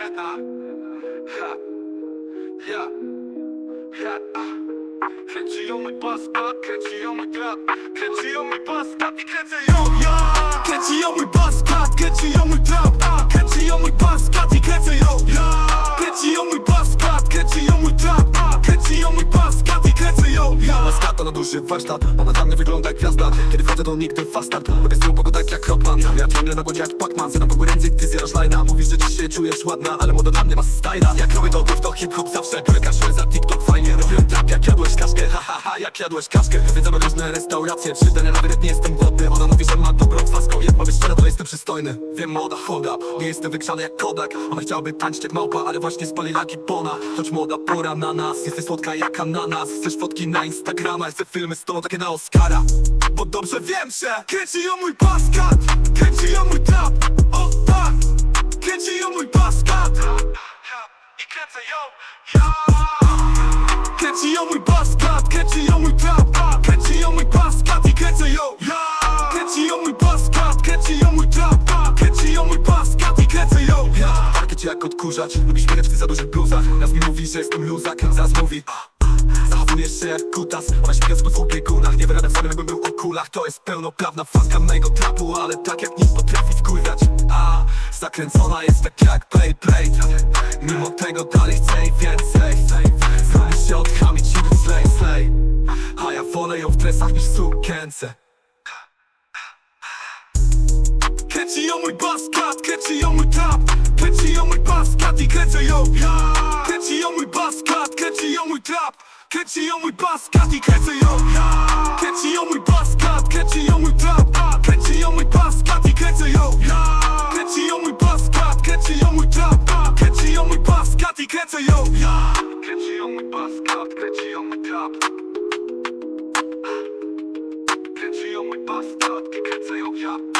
Ha. Ja. Ja. Kręci ją mój basta, kręci ją mój trap Kręci ją mój basta i kręcę ją ja. Kręci ją mój basta, kręci ją mój trap a, Kręci ją mój basta i kręcę ją ja. Kręci ją mój basta, kręci ją mój trap a, Kręci ją mój basta i kręcę ją ja. Maska na duży warsztat Ona dla mnie wygląda jak gwiazda. Kiedy wchodzę to nigdy fastart Robię z nią pogoda jak Rockman Ja ciągle na głodzie jak Pacman Zjadam po ręce, ty zjadasz lajna. Mówisz, że dziś się czujesz ładna Ale moda dla mnie ma styla Jak robię to to hip-hop zawsze Biorę za TikTok fajnie Robiłem trap. Jak jadłeś kaszkę Ha ha ha, jak jadłeś kaszkę? Zwiedzamy różne restauracje Przy dane nawet nie jestem głodny. Ona mówi, że ma dobrą twaską Jak ma być szczera, to jestem przystojny. Wiem moda, hold up Nie jestem wykrzany jak Kodak. Ona chciałaby tańczyć jak małpa Ale właśnie spali laki pona Choć moda pora na nas Jesteś słodka jak ananas. Chcesz fotki na Instagrama Chcę filmy z tobą takie na Oscara. Bo dobrze wiem, że Kręci ją mój paskat Kręci ją mój trap O tak. Kręci ją mój paskat I kręcę ją ja. Kręci ją mój paskat Kręci ją mój trap. Kręci ją mój paskat I kręcę ją Ja. Kręci ją mój paskat Kręci ją mój trap. Kręci ją mój paskat I kręcę ją ja. Parkę cię jak odkurzacz Lubisz śmiechać w za dużych bluzach Raz mi mówi, że jestem luzak Zaraz mówi Zachowujesz się jak kutas. Ona śmieje w dwóch biegunach Nie wyradę samym jakbym był o kulach. To jest pełnoprawna faska mojego trapu Ale tak jak nikt potrafi wkurwiać. A zakręcona jest tak jak play Mimo tego dalej chce i więcej. Zrobisz się odchamić i slay slay A ja wolę ją w dresach niż w sukience. Kręci ją mój baskat, kręci ją mój trap. Kręci ją mój baskat i kręcę Kręci ją mój baskat i kręcę ją ja Kręci ją mój baskat, kręci ją mój trap Kręci ją mój baskat i kręcę ją ja ją mój baskat, kręci ją mój trap Kręci ją mój baskat i kręcę ją ja ją mój baskat, kręci ją mój trap Kręci ją mój baskat i kręcę